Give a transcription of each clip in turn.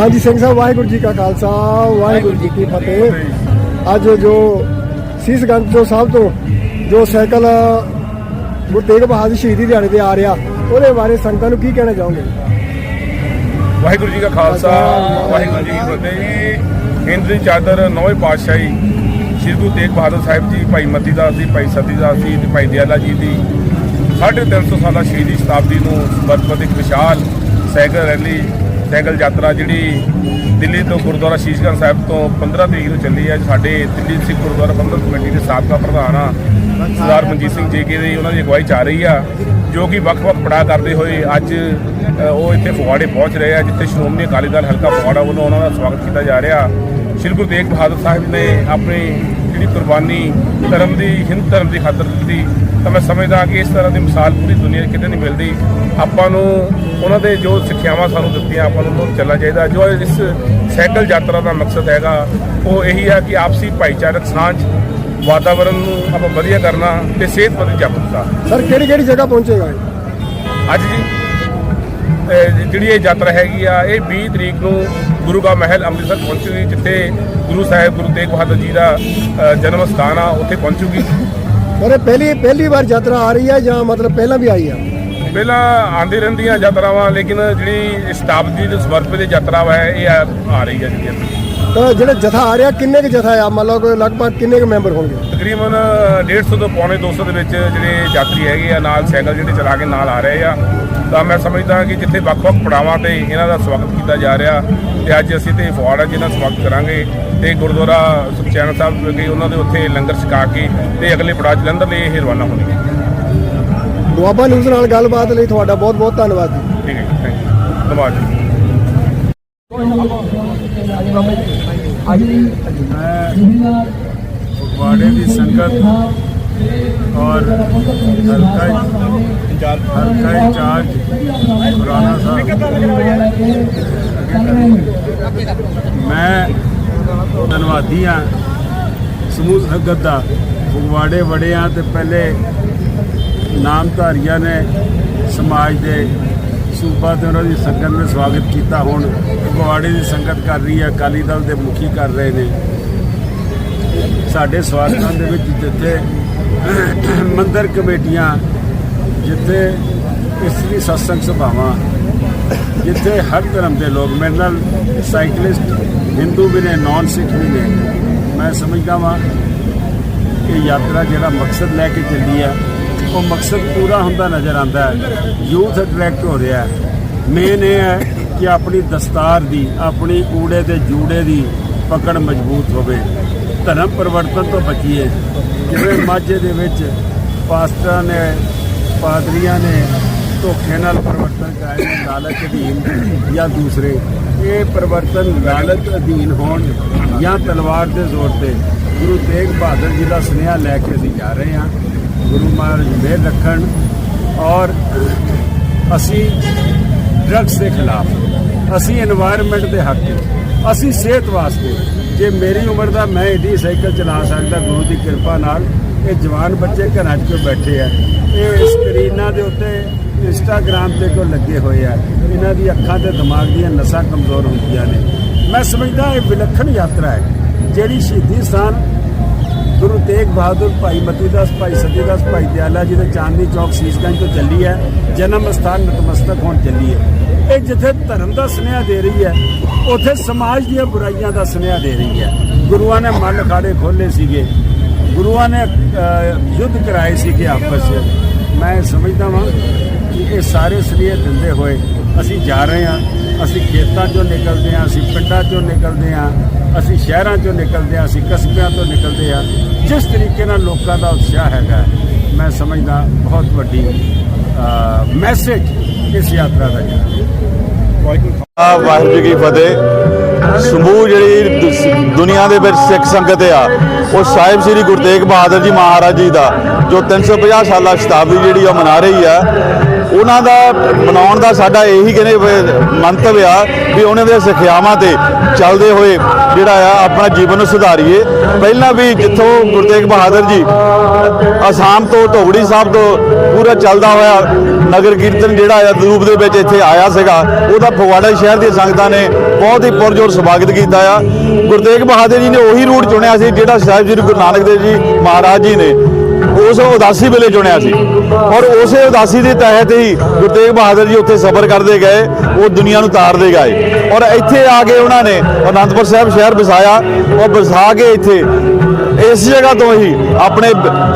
ਹਾਂਜੀ, ਸਿੰਘ ਸਾਹਿਬ, ਵਾਹਿਗੁਰੂ ਜੀ ਕਾ ਖਾਲਸਾ, ਵਾਹਿਗੁਰੂ ਜੀ ਕੀ ਫਤਿਹ। ਅੱਜ ਜੋ ਸੀਸਗੰਜ ਤੋਂ ਸਾਹਿਬ ਤੋਂ ਜੋ ਸਾਈਕਲ, ਗੁਰੂ ਤੇਗ ਬਹਾਦਰ ਸ਼ਹੀਦੀ ਦਿਹਾੜੇ ਤੇ ਆ ਰਿਹਾ, ਉਹਦੇ ਬਾਰੇ ਸੰਗਤਾਂ ਨੂੰ ਕੀ ਕਹਿਣਾ ਚਾਹੋਗੇ? ਵਾਹਿਗੁਰੂ ਜੀ ਕਾ ਖਾਲਸਾ, ਵਾਹਿਗੁਰੂ ਜੀ ਕੀ ਫਤਿਹ। ਜੀ ਹਿੰਦ ਦੀ ਚਾਦਰ ਨੌਵੇਂ ਪਾਤਸ਼ਾਹੀ ਸ਼੍ਰੀ ਗੁਰੂ ਤੇਗ ਬਹਾਦਰ ਸਾਹਿਬ ਜੀ, ਭਾਈ ਮਤੀ ਦਾਸ ਜੀ, ਭਾਈ ਸਤੀ ਦਾਸ ਜੀ ਤੇ ਭਾਈ ਦਿਆਲਾ ਜੀ ਦੀ 350 ਸਾਲਾ ਸ਼ਹੀਦੀ ਸ਼ਤਾਬਦੀ ਨੂੰ ਸਮਰਪਿਤ ਇੱਕ ਵਿਸ਼ਾਲ ਸਾਈਕਲ ਰੈਲੀ ਸਾਈਕਲ ਯਾਤਰਾ ਜਿਹੜੀ ਦਿੱਲੀ ਤੋਂ ਗੁਰਦੁਆਰਾ ਸ਼ੀਸ਼ਗੰਜ ਸਾਹਿਬ ਤੋਂ 15 ਤਰੀਕ ਨੂੰ ਚੱਲੀ ਹੈ। ਸਾਡੇ ਦਿੱਲੀ ਸਿੱਖ ਗੁਰਦੁਆਰਾ ਪ੍ਰਬੰਧਕ ਕਮੇਟੀ ਦੇ ਸਾਬਕਾ ਪ੍ਰਧਾਨ ਆ, ਸਰਦਾਰ ਮਨਜੀਤ ਸਿੰਘ ਜੇਕੇ ਦੀ ਉਹਨਾਂ ਦੀ ਅਗਵਾਈ 'ਚ ਆ ਰਹੀ ਆ, ਜੋ ਕਿ ਵੱਖ-ਵੱਖ ਪੜਾਅ ਕਰਦੇ ਹੋਏ ਅੱਜ ਉਹ ਇੱਥੇ ਫਗਵਾੜੇ ਪਹੁੰਚ ਰਹੇ ਆ, ਜਿੱਥੇ ਸ਼੍ਰੋਮਣੀ ਅਕਾਲੀ ਦਲ ਹਲਕਾ ਫਗਵਾੜਾ ਵੱਲੋਂ ਉਹਨਾਂ ਦਾ ਸਵਾਗਤ ਕੀਤਾ ਜਾ ਰਿਹਾ। ਸ਼੍ਰੀ ਗੁਰੂ ਤੇਗ ਬਹਾਦਰ ਸਾਹਿਬ ਨੇ ਆਪਣੇ ਜਿਹੜੀ ਕੁਰਬਾਨੀ ਧਰਮ ਦੀ ਹਿੰਦ ਧਰਮ ਦੀ ਖਾਤਰ ਦਿੱਤੀ ਤਾਂ ਮੈਂ ਸਮਝਦਾ ਕਿ ਇਸ ਤਰ੍ਹਾਂ ਦੀ ਮਿਸਾਲ ਪੂਰੀ ਦੁਨੀਆ 'ਚ ਕਿਤੇ ਨਹੀਂ ਮਿਲਦੀ। ਆਪਾਂ ਨੂੰ ਉਹਨਾਂ ਦੇ ਜੋ ਸਿੱਖਿਆਵਾਂ ਸਾਨੂੰ ਦਿੱਤੀਆਂ ਆਪਾਂ ਨੂੰ ਉਹਨੂੰ ਚੱਲਣਾ ਚਾਹੀਦਾ। ਜੋ ਇਸ ਸਾਈਕਲ ਯਾਤਰਾ ਦਾ ਮਕਸਦ ਹੈਗਾ ਉਹ ਇਹੀ ਹੈ ਕਿ ਆਪਸੀ ਭਾਈਚਾਰਕ ਸਾਂਝ ਵਾਤਾਵਰਣ ਨੂੰ ਆਪਾਂ ਵਧੀਆ ਕਰਨਾ ਤੇ ਸਿਹਤਮੰਦ ਜਾਗਰੂਕਤਾ। ਸਰ ਕਿਹੜੀ ਕਿਹੜੀ ਜਗ੍ਹਾ ਪਹੁੰਚੇਗਾ? ਅੱਜ ਜੀ। ਜਿਹੜੀ ਇਹ ਯਾਤਰਾ ਹੈਗੀ ਆ ਇਹ 20 ਤਰੀਕ ਨੂੰ ਗੁਰੂ ਕਾ ਮਹਿਲ ਅੰਮ੍ਰਿਤਸਰ ਪਹੁੰਚੂਗੀ ਜਿੱਥੇ ਗੁਰੂ ਸਾਹਿਬ ਗੁਰੂ ਤੇਗ ਬਹਾਦਰ ਜੀ ਦਾ ਜਨਮ ਸਥਾਨ ਆ ਉੱਥੇ ਪਹੁੰਚੂਗੀ। ਇਹ ਪਹਿਲੀ ਪਹਿਲੀ ਵਾਰ ਯਾਤਰਾ ਆ ਰਹੀ ਹੈ ਜਾਂ ਮਤਲਬ ਪਹਿਲਾਂ ਵੀ ਆਈ ਆ? ਪਹਿਲਾਂ ਆਂਦੀ ਰਹਿੰਦੀਆਂ ਯਾਤਰਾਵਾਂ ਲੇਕਿਨ ਜਿਹੜੀ ਸ਼ਤਾਬਦੀ ਦੇ ਸਮਰਪਿਤ ਯਾਤਰਾ ਹੈ ਇਹ ਆ ਰਹੀ ਹੈ ਜੀ ਤਾਂ ਜਿਹੜਾ ਜਥਾ ਆ ਰਿਹਾ ਕਿੰਨੇ ਕੁ ਜਥਾ ਆ? ਮਤਲਬ ਕੋਈ ਲਗਭਗ ਕਿੰਨੇ ਕੁ ਮੈਂਬਰ ਹੋਣਗੇ? ਤਕਰੀਬਨ 150 ਤੋਂ ਪੌਣੇ 200 ਦੇ ਵਿੱਚ ਜਿਹੜੇ ਯਾਤਰੀ ਹੈਗੇ ਆ ਨਾਲ ਸਾਈਕਲ ਜਿਹੜੇ ਚਲਾ ਕੇ ਨਾਲ ਆ ਰਹੇ ਆ। ਤਾਂ ਮੈਂ ਸਮਝਦਾ ਕਿ ਜਿੱਥੇ ਵੱਖ-ਵੱਖ ਪੜਾਵਾਂ ਤੇ ਇਹਨਾਂ ਦਾ ਸਵਾਗਤ ਕੀਤਾ ਜਾ ਰਿਹਾ ਤੇ ਅੱਜ ਅਸੀਂ ਤੇ ਫੁਆੜਾ ਜਿਹਨਾਂ ਸਵਾਗਤ ਕਰਾਂਗੇ ਤੇ ਗੁਰਦੁਆਰਾ ਸੁਖਚੈਨ ਸਾਹਿਬ ਗਏ ਉਹਨਾਂ ਦੇ ਉੱਥੇ ਲੰਗਰ ਛਕਾ ਕੇ ਤੇ ਅਗਲੇ ਪੜਾਅ ਜਲੰਧਰ ਲਈ ਇਹ ਰਵਾਨਾ ਹੋਣਗੇ। ਦੁਆਬਾ ਨਿਊਜ਼ ਨਾਲ ਗੱਲਬਾਤ ਲਈ ਤੁਹਾਡਾ ਬਹੁਤ ਬਹੁਤ ਧੰਨਵਾਦ ਜੀ। ਠੀਕ ਹੈ ਥੈਂਕ ਯੂ ਧੰਨਵਾਦ ਜੀ। ਮੈਂ ਫਗਵਾੜੇ ਦੀ ਸੰਗਤ ਔਰ ਹਲਕਾ ਹਲਕਾ ਇੰਚਾਰਜ ਪੁਰਾਣਾ ਸਾਹਿਬ ਮੈਂ ਧੰਨਵਾਦੀ ਹਾਂ ਸਮੂਹ ਸੰਗਤ ਦਾ ਫਗਵਾੜੇ ਵੜਿਆਂ ਤੇ ਪਹਿਲੇ ਨਾਮਧਾਰੀਆਂ ਨੇ ਸਮਾਜ ਦੇ ਸੂਬਾ ਤੇ ਉਹਨਾਂ ਦੀ ਸੰਗਤ ਨੇ ਸਵਾਗਤ ਕੀਤਾ। ਹੁਣ ਫਗਵਾੜੇ ਦੀ ਸੰਗਤ ਕਰ ਰਹੀ ਹੈ, ਅਕਾਲੀ ਦਲ ਦੇ ਮੁਖੀ ਕਰ ਰਹੇ ਨੇ। ਸਾਡੇ ਸਵਾਗਤਾਂ ਦੇ ਵਿੱਚ ਜਿੱਥੇ ਮੰਦਰ ਕਮੇਟੀਆਂ, ਜਿੱਥੇ ਇਸਤਰੀ ਸਤਸੰਗ ਸਭਾਵਾਂ, ਜਿੱਥੇ ਹਰ ਧਰਮ ਦੇ ਲੋਕ, ਮੇਰੇ ਨਾਲ ਸਾਈਕਲਿਸਟ ਹਿੰਦੂ ਵੀ ਨੇ ਨਾਨ ਸਿੱਖ ਵੀ ਨੇ। ਮੈਂ ਸਮਝਦਾ ਵਾਂ ਕਿ ਯਾਤਰਾ ਜਿਹੜਾ ਮਕਸਦ ਲੈ ਕੇ ਚੱਲੀ ਆ ਉਹ ਮਕਸਦ ਪੂਰਾ ਹੁੰਦਾ ਨਜ਼ਰ ਆਉਂਦਾ ਹੈ। ਯੂਥ ਅਟਰੈਕਟ ਹੋ ਰਿਹਾ ਹੈ। ਮੇਨ ਇਹ ਹੈ ਕਿ ਆਪਣੀ ਦਸਤਾਰ ਦੀ, ਆਪਣੀ ਊੜੇ ਤੇ ਜੂੜੇ ਦੀ ਪਕੜ ਮਜ਼ਬੂਤ ਹੋਵੇ। ਧਰਮ ਪਰਿਵਰਤਨ ਤੋਂ ਬਚੀਏ। ਜਿਵੇਂ ਮਾਝੇ ਦੇ ਵਿੱਚ ਪਾਸਟਰਾਂ ਨੇ, ਪਾਦਰੀਆਂ ਨੇ ਧੋਖੇ ਨਾਲ ਪਰਿਵਰਤਨ ਕਰਾਏ ਨੇ, ਲਾਲਚ ਅਧੀਨ ਜਾਂ ਦੂਸਰੇ। ਇਹ ਪਰਿਵਰਤਨ ਲਾਲਚ ਅਧੀਨ ਹੋਣ ਜਾਂ ਤਲਵਾਰ ਦੇ ਜ਼ੋਰ ਤੇ ਗੁਰੂ ਤੇਗ ਬਹਾਦਰ ਜੀ ਦਾ ਸੁਨੇਹਾ ਲੈ ਕੇ ਅਸੀਂ ਜਾ ਰਹੇ ਹਾਂ। ਗੁਰੂ ਮਹਾਰਾਜ ਮੇਰ ਰੱਖਣ ਔਰ ਅਸੀਂ ਡਰੱਗਸ ਦੇ ਖਿਲਾਫ, ਅਸੀਂ এনवायरमेंट ਦੇ ਹੱਕ ਅਸੀਂ ਸਿਹਤ ਵਾਸਤੇ, ਜੇ ਮੇਰੀ ਉਮਰ ਦਾ ਮੈਂ ਏਡੀ ਸਾਈਕਲ ਚਲਾ ਸਕਦਾ, ਗੁਰੂ ਦੀ ਕਿਰਪਾ ਨਾਲ, ਇਹ ਜਵਾਨ ਬੱਚੇ ਘਰਾਂ 'ਚ ਕਿਉਂ ਬੈਠੇ ਆ? ਇਹ ਸਕਰੀਨਾਂ ਦੇ ਉੱਤੇ ਇੰਸਟਾਗ੍ਰam ਤੇ ਕੋ ਲੱਗੇ ਹੋਏ ਆ? ਇਹਨਾਂ ਦੀ ਅੱਖਾਂ ਤੇ ਦਿਮਾਗ ਦੀਆਂ ਨਸਾਂ ਕਮਜ਼ੋਰ ਹੁੰਦੀਆਂ ਨੇ। ਮੈਂ ਸਮਝਦਾ ਇਹ ਵਿਲੱਖਣ ਯਾਤਰਾ ਹੈ, ਜਿਹੜੀ ਸ਼ਹੀਦੀ ਸਥਾਨ ਗੁਰੂ ਤੇਗ ਬਹਾਦਰ ਭਾਈ ਮਤੀ ਦਾਸ, ਭਾਈ ਸਤੀਦਾਸ ਭਾਈ ਦਿਆਲਾ ਜੀ ਦੇ ਚਾਂਦਨੀ ਚੌਕ ਸੀਸਗੰਜ ਤੋਂ ਚੱਲੀ ਹੈ। ਜਨਮ ਸਥਾਨ ਨਤਮਸਤਕ ਹੋਣ ਚੱਲੀ ਹੈ। ਇਹ ਜਿੱਥੇ ਧਰਮ ਦਾ ਸੁਨੇਹਾ ਦੇ ਰਹੀ ਹੈ, ਉੱਥੇ ਸਮਾਜ ਦੀਆਂ ਬੁਰਾਈਆਂ ਦਾ ਸੁਨੇਹਾ ਦੇ ਰਹੀ ਹੈ। ਗੁਰੂਆਂ ਨੇ ਮਨ ਅਖਾੜੇ ਖੋਲੇ ਸੀਗੇ। ਗੁਰੂਆਂ ਨੇ ਯੁੱਧ ਕਰਾਏ ਸੀਗੇ ਆਪਸ ਵਿੱਚ। ਮੈਂ ਸਮਝਦਾ ਵਾਂ ਕਿ ਇਹ ਸਾਰੇ ਸੁਨੇਹੇ ਦਿੰਦੇ ਹੋਏ ਅਸੀਂ ਜਾ ਰਹੇ ਹਾਂ, ਅਸੀਂ ਖੇਤਾਂ ਚੋਂ ਨਿਕਲਦੇ ਹਾਂ, ਅਸੀਂ ਪਿੰਡਾਂ ਚੋਂ ਨਿਕਲਦੇ ਹਾਂ, ਅਸੀਂ ਸ਼ਹਿਰਾਂ ਚੋਂ ਨਿਕਲਦੇ ਹਾਂ, ਅਸੀਂ ਕਸਬਿਆਂ ਤੋਂ ਨਿਕਲਦੇ ਹਾਂ। ਜਿਸ ਤਰੀਕੇ ਨਾਲ ਲੋਕਾਂ ਦਾ ਉਤਸ਼ਾਹ ਹੈਗਾ, ਮੈਂ ਸਮਝਦਾ ਬਹੁਤ ਵੱਡੀ ਮੈਸੇਜ ਇਸ ਯਾਤਰਾ ਦਾ ਹੈ ਵਾਹਿਗੁਰੂ ਜੀ ਕੀ ਫਤਿਹ। ਸਮੂਹ ਜਿਹੜੀ ਦੁ- ਦੁਨੀਆ ਦੇ ਵਿੱਚ ਸਿੱਖ ਸੰਗਤ ਆ, ਉਹ ਸਾਹਿਬ ਸ੍ਰੀ ਗੁਰੂ ਤੇਗ ਬਹਾਦਰ ਜੀ ਮਹਾਰਾਜ ਜੀ ਦਾ, ਜੋ 350 ਸਾਲਾ ਸ਼ਤਾਬਦੀ ਜਿਹੜੀ ਉਹ ਮਨਾ ਰਹੀ ਆ ਉਹਨਾਂ ਦਾ ਮਨਾਉਣ ਦਾ ਸਾਡਾ ਇਹੀ ਕਹਿੰਦੇ ਮੰਤਵ ਆ ਵੀ ਉਹਨਾਂ ਦੇ ਸਿੱਖਿਆਵਾਂ ਤੇ ਚੱਲਦੇ ਹੋਏ ਜਿਹੜਾ ਆ ਆਪਣਾ ਜੀਵਨ ਨੂੰ ਸੁਧਾਰੀਏ। ਪਹਿਲਾਂ ਵੀ ਜਿੱਥੋਂ ਗੁਰੂ ਤੇਗ ਬਹਾਦਰ ਜੀ ਅਸਾਮ ਤੋਂ ਢੋਗੜੀ ਸਾਹਿਬ ਤੋਂ ਪੂਰਾ ਚੱਲਦਾ ਹੋਇਆ ਨਗਰ ਕੀਰਤਨ ਜਿਹੜਾ ਆ ਰੂਪ ਦੇ ਵਿੱਚ ਇੱਥੇ ਆਇਆ ਸੀਗਾ, ਉਹਦਾ ਫਗਵਾੜਾ ਸ਼ਹਿਰ ਦੀਆਂ ਸੰਗਤਾਂ ਨੇ ਬਹੁਤ ਹੀ ਪੁਰਜੋਰ ਸਵਾਗਤ ਕੀਤਾ ਆ। ਗੁਰੂ ਤੇਗ ਬਹਾਦਰ ਜੀ ਨੇ ਉਹੀ ਰੂਟ ਚੁਣਿਆ ਸੀ ਜਿਹੜਾ ਸਾਹਿਬ ਜੀ ਗੁਰੂ ਨਾਨਕ ਦੇਵ ਜੀ ਮਹਾਰਾਜ ਜੀ ਨੇ ਉਸ ਉਦਾਸੀ ਵੇਲੇ ਚੁਣਿਆ ਸੀ। ਔਰ ਉਸੇ ਉਦਾਸੀ ਦੇ ਤਹਿਤ ਹੀ ਗੁਰੂ ਤੇਗ ਬਹਾਦਰ ਜੀ ਉੱਥੇ ਸਫ਼ਰ ਕਰਦੇ ਗਏ, ਉਹ ਦੁਨੀਆ ਨੂੰ ਤਾਰਦੇ ਗਏ। ਔਰ ਇੱਥੇ ਆ ਕੇ ਉਹਨਾਂ ਨੇ ਅਨੰਦਪੁਰ ਸਾਹਿਬ ਸ਼ਹਿਰ ਵਸਾਇਆ ਔਰ ਵਸਾ ਕੇ ਇੱਥੇ ਇਸ ਜਗ੍ਹਾ ਤੋਂ ਹੀ ਆਪਣੇ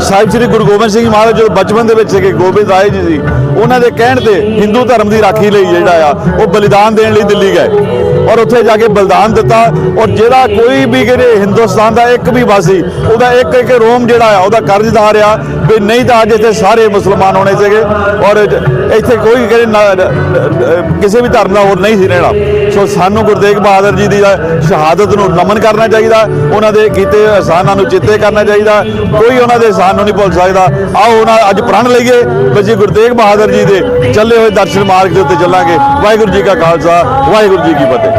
ਸਾਹਿਬ ਸ੍ਰੀ ਗੁਰੂ ਗੋਬਿੰਦ ਸਿੰਘ ਮਹਾਰਾਜ ਜੋ ਬਚਪਨ ਦੇ ਵਿੱਚ ਸੀਗੇ, ਗੋਬਿੰਦ ਰਾਏ ਜੀ ਸੀ, ਉਹਨਾਂ ਦੇ ਕਹਿਣ ਤੇ ਹਿੰਦੂ ਧਰਮ ਦੀ ਰਾਖੀ ਲਈ ਜਿਹੜਾ ਆ, ਉਹ ਬਲੀਦਾਨ ਦੇਣ ਲਈ ਦਿੱਲੀ ਗਏ। ਔਰ ਉੱਥੇ ਜਾ ਕੇ ਬਲੀਦਾਨ ਦਿੱਤਾ। ਔਰ ਜਿਹੜਾ ਕੋਈ ਵੀ ਕਿਹੜੇ ਹਿੰਦੁਸਤਾਨ ਦਾ ਇੱਕ ਵੀ ਵਾਸੀ, ਉਹਦਾ ਇੱਕ ਇੱਕ ਰੋਮ ਜਿਹੜਾ ਆ, ਉਹਦਾ ਕਰਜ਼ਦਾਰ ਆ ਵੀ ਨਹੀਂ ਤਾਂ ਅੱਜ ਇੱਥੇ ਸਾਰੇ ਮੁਸਲਮਾਨ ਹੋਣੇ ਸੀਗੇ। ਔਰ ਇੱਥੇ ਕੋਈ ਕਿਹੜੇ ਕਿਸੇ ਵੀ ਧਰਮ ਦਾ ਹੋਰ ਨਹੀਂ ਸੀ ਰਹਿਣਾ। ਸੋ ਸਾਨੂੰ ਗੁਰੂ ਤੇਗ ਬਹਾਦਰ ਜੀ ਦੀ ਸ਼ਹਾਦਤ ਨੂੰ ਨਮਨ ਕਰਨਾ ਚਾਹੀਦਾ। ਉਹਨਾਂ ਦੇ ਕੀਤੇ ਅਹਿਸਾਨਾਂ ਨੂੰ ਚੇਤੇ ਕਰਨਾ ਚਾਹੀਦਾ, ਕੋਈ ਉਹਨਾਂ ਦੇ ਅਹਿਸਾਨ ਨੂੰ ਨਹੀਂ ਭੁੱਲ ਸਕਦਾ। ਆਓ ਉਹਨਾਂ ਅੱਜ ਪ੍ਰਣ ਲਈਏ, ਵੀ ਜੀ ਗੁਰੂ ਤੇਗ ਬਹਾਦਰ ਜੀ ਦੇ ਚੱਲੇ ਹੋਏ ਦਰਸ਼ਨ ਮਾਰਗ ਦੇ ਉੱਤੇ ਚੱਲਾਂਗੇ। ਵਾਹਿਗੁਰੂ ਜੀ ਕਾ ਖਾਲਸਾ, ਵਾਹਿਗੁਰੂ ਜੀ ਕੀ ਫਤਿਹ।